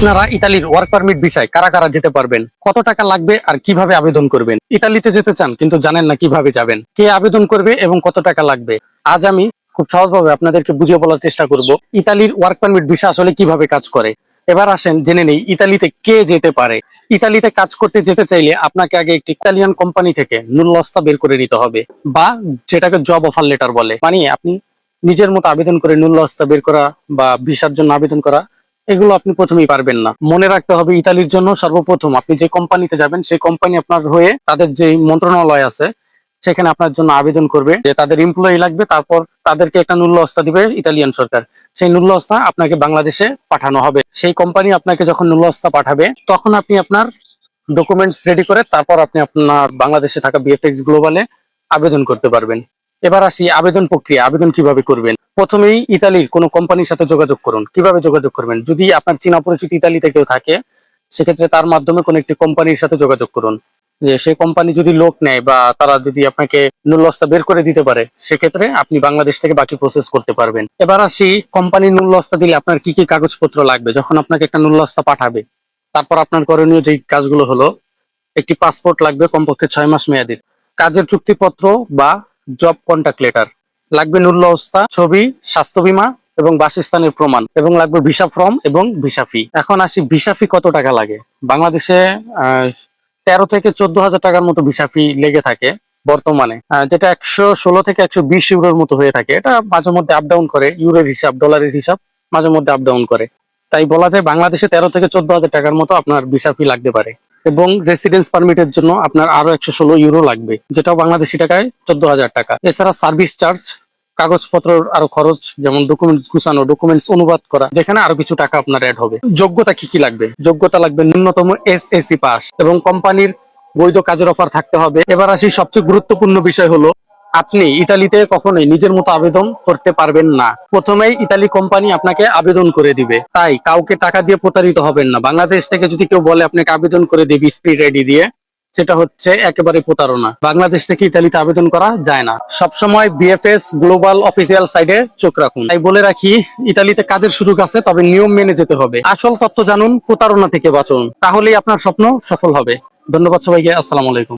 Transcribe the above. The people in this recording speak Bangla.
আপনারা ইতালির ওয়ার্ক পারমিট ভিসায় কারা কারা যেতে পারবেন, কত টাকা লাগবে আর কীভাবে আবেদন করবেন? ইতালিতে যেতে চান, কিন্তু জানেন না কীভাবে যাবেন, কে আবেদন করবে এবং কত টাকা লাগবে? আজ আমি খুব সহজভাবে আপনাদেরকে বুঝিয়ে বলার চেষ্টা করব, ইতালির ওয়ার্ক পারমিট ভিসা আসলে কীভাবে কাজ করে। এবার আসেন, জেনে নেই, ইতালিতে কে যেতে পারে। ইতালিতে কাজ করতে যেতে চাইলে আপনাকে আগে একটি ইতালিয়ান কোম্পানি থেকে নুল্লস্তা বের করে নিতে হবে, বা যেটাকে জব অফার লেটার বলে। মানে আপনি নিজের মতো আবেদন করে নুল্লস্তা বের করা বা ভিসার জন্য আবেদন করা এগুলো আপনি প্রথমেই পারবেন না। মনে রাখতে হবে, ইতালির জন্য সর্বপ্রথম আপনি যে কোম্পানিতে যাবেন, সেই কোম্পানি আপনার হয়ে তাদের যে মন্ত্রণালয় আছে, সেখানে আপনার জন্য আবেদন করবে যে তাদের এমপ্লয়ি লাগবে, তারপর তাদেরকে একটা মূল্য হস্তা দিবে ইতালিয়ান সরকার। সেই মূল্য হস্তা আপনাকে বাংলাদেশে পাঠানো হবে। সেই কোম্পানি আপনাকে যখন মূল্য হস্তা পাঠাবে, তখন আপনি আপনার ডকুমেন্টস রেডি করে তারপর আপনি আপনার বাংলাদেশে থাকা বিএফএক্স গ্লোবালে আবেদন করতে পারবেন। এবার আসি আবেদন প্রক্রিয়া, আবেদন কীভাবে করবেন? প্রথমেই ইতালির কোনো কোম্পানির সাথে যোগাযোগ করুন। কীভাবে যোগাযোগ করবেন? যদি আপনার চীনা পরিচিত ইতালিতে কেউ থাকে, সেক্ষেত্রে তার মাধ্যমে কোনো একটি কোম্পানির সাথে যোগাযোগ করুন। যে সেই কোম্পানি যদি লোক নেয় বা তারা যদি আপনাকে নুল্লস্তা বের করে দিতে পারে, সেক্ষেত্রে আপনি বাংলাদেশ থেকে বাকি প্রসেস করতে পারবেন। এবার আসি কোম্পানি নুল্লস্তা দিলে আপনার কি কি কাগজপত্র লাগবে? যখন আপনাকে একটা নুল্লস্তা পাঠাবে, তারপর আপনার করণীয় যে কাজগুলো হলো, একটি পাসপোর্ট লাগবে কমপক্ষে ছয় মাস মেয়াদির। কাজের চুক্তিপত্র বা জব কন্ট্যাক্ট লেটার লাগবে নূল্য অবস্থা, ছবি, স্বাস্থ্য বীমা এবং বাসস্থানের প্রমাণ এবং লাগবে ভিসা ফর্ম এবং ভিসা ফি। এখন আসি, ভিসা ফি কত টাকা লাগে? বাংলাদেশে তেরো থেকে চোদ্দ হাজার টাকার মতো ভিসা ফি লেগে থাকে বর্তমানে। যেটা একশো ষোলো থেকে একশো বিশ ইউরোর মতো হয়ে থাকে। এটা মাঝে মধ্যে আপ ডাউন করে, ইউরোর হিসাব, ডলারের হিসাব মাঝে মধ্যে আপ ডাউন করে। তাই বলা যায় বাংলাদেশে তেরো থেকে চোদ্দ হাজার টাকার মতো আপনার ভিসা ফি লাগতে পারে। এবং রেসিডেন্স পারমিটের জন্য আপনার আরও একশো ষোলো ইউরো লাগবে যেটা বাংলাদেশি টাকায় চোদ্দ হাজার টাকা। এছাড়া সার্ভিস চার্জ কাগজপত্র আরও খরচ, যেমন ডকুমেন্টস গুছানো ডকুমেন্টস অনুবাদ করা, যেখানে আরও কিছু টাকা আপনার অ্যাড হবে। যোগ্যতা কি কি লাগবে? যোগ্যতা লাগবে ন্যূনতম এস এসি পাস এবং কোম্পানির বৈধ কাজের অফার থাকতে হবে। এবার আসি সবচেয়ে গুরুত্বপূর্ণ বিষয় হলো আপনি ইতালিতে কখনোই নিজের মতো আবেদন করতে পারবেন না। প্রথমেই ইতালি কোম্পানি আপনাকে আবেদন করে দিবে। তাই কাউকে টাকা দিয়ে প্রতারিত হবেন না। বাংলাদেশ থেকে যদি কেউ বলে আপনাকে আবেদন করে দিবি স্পিড আইডি দিয়ে, সেটা হচ্ছে একেবারে প্রতারণা। বাংলাদেশ থেকে ইতালিতে আবেদন করা যায় না। সবসময় বিএফএস গ্লোবাল অফিসিয়াল সাইডে চোখ রাখুন। তাই বলে রাখি, ইতালিতে কাজের সুযোগ আছে, তবে নিয়ম মেনে যেতে হবে। আসল তথ্য জানুন, প্রতারণা থেকে বাঁচুন। তাহলেই আপনার স্বপ্ন সফল হবে। ধন্যবাদ সবাইকে, আসসালামু আলাইকুম।